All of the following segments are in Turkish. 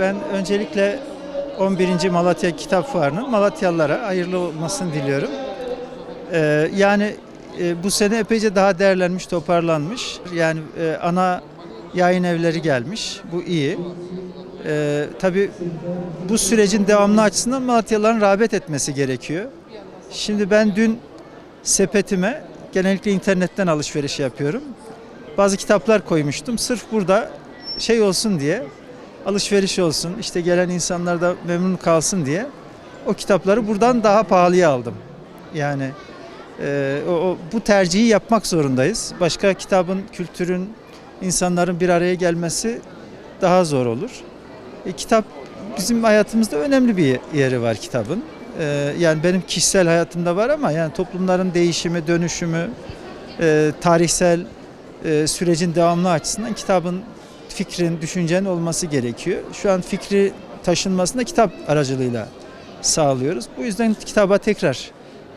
Ben öncelikle 11. Malatya Kitap Fuarı'nın Malatyalılara hayırlı olmasını diliyorum. Ee, yani e, bu sene epeyce daha değerlenmiş, toparlanmış. Yani e, ana yayın evleri gelmiş. Bu iyi. Ee, tabii bu sürecin devamlı açısından Malatyalıların rağbet etmesi gerekiyor. Şimdi ben dün sepetime genellikle internetten alışveriş yapıyorum. Bazı kitaplar koymuştum. Sırf burada şey olsun diye alışveriş olsun, işte gelen insanlar da memnun kalsın diye o kitapları buradan daha pahalıya aldım. Yani e, o, o- bu tercihi yapmak zorundayız. Başka kitabın, kültürün, insanların bir araya gelmesi daha zor olur. E, kitap bizim hayatımızda önemli bir yeri var kitabın. E, yani benim kişisel hayatımda var ama yani toplumların değişimi, dönüşümü, e, tarihsel e, sürecin devamlı açısından kitabın fikrin, düşüncenin olması gerekiyor. Şu an fikri taşınmasını da kitap aracılığıyla sağlıyoruz. Bu yüzden kitaba tekrar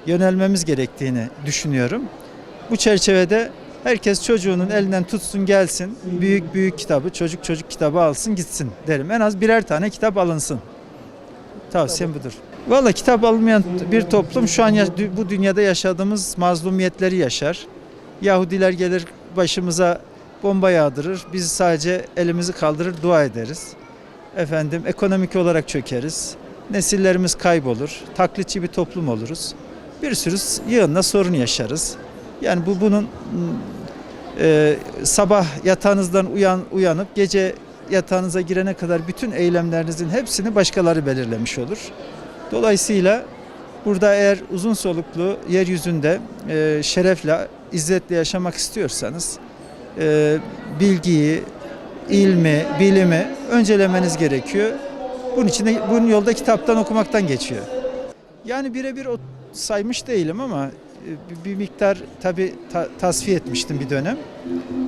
yönelmemiz gerektiğini düşünüyorum. Bu çerçevede herkes çocuğunun elinden tutsun gelsin. Büyük büyük kitabı, çocuk çocuk kitabı alsın gitsin derim. En az birer tane kitap alınsın. Tavsiyem budur. Valla kitap almayan bir toplum şu an bu dünyada yaşadığımız mazlumiyetleri yaşar. Yahudiler gelir başımıza bomba yağdırır. Biz sadece elimizi kaldırır dua ederiz. Efendim ekonomik olarak çökeriz. Nesillerimiz kaybolur. Taklitçi bir toplum oluruz. Bir sürü yığınla sorun yaşarız. Yani bu bunun e, sabah yatağınızdan uyan uyanıp gece yatağınıza girene kadar bütün eylemlerinizin hepsini başkaları belirlemiş olur. Dolayısıyla burada eğer uzun soluklu yeryüzünde e, şerefle, izzetle yaşamak istiyorsanız e, bilgiyi, ilmi, bilimi öncelemeniz gerekiyor. Bunun için de bunun yolda kitaptan okumaktan geçiyor. Yani birebir saymış değilim ama e, bir, miktar tabi tasfiye etmiştim bir dönem.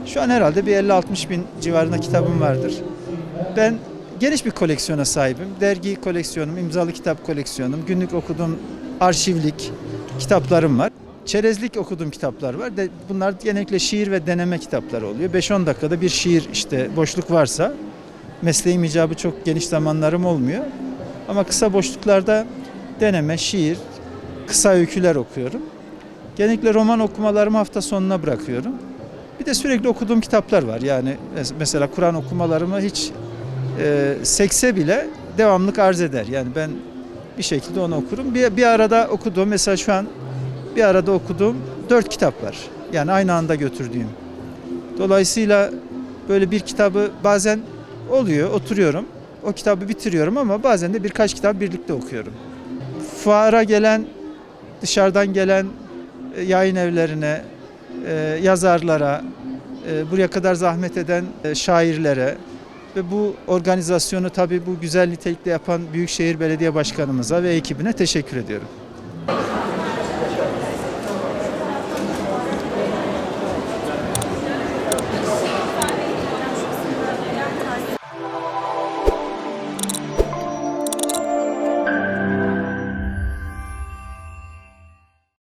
Şu an herhalde bir 50-60 bin civarında kitabım vardır. Ben geniş bir koleksiyona sahibim. Dergi koleksiyonum, imzalı kitap koleksiyonum, günlük okuduğum arşivlik kitaplarım var. Çerezlik okuduğum kitaplar var. Bunlar genellikle şiir ve deneme kitapları oluyor. 5-10 dakikada bir şiir işte boşluk varsa mesleğim icabı çok geniş zamanlarım olmuyor. Ama kısa boşluklarda deneme, şiir, kısa öyküler okuyorum. Genellikle roman okumalarımı hafta sonuna bırakıyorum. Bir de sürekli okuduğum kitaplar var. Yani mes- mesela Kur'an okumalarımı hiç e, sekse bile devamlık arz eder. Yani ben bir şekilde onu okurum. Bir, bir arada okuduğum mesela şu an bir arada okuduğum dört kitap var. Yani aynı anda götürdüğüm. Dolayısıyla böyle bir kitabı bazen oluyor, oturuyorum. O kitabı bitiriyorum ama bazen de birkaç kitap birlikte okuyorum. Fuara gelen, dışarıdan gelen e, yayın evlerine, e, yazarlara, e, buraya kadar zahmet eden şairlere ve bu organizasyonu tabii bu güzel nitelikte yapan Büyükşehir Belediye Başkanımıza ve ekibine teşekkür ediyorum.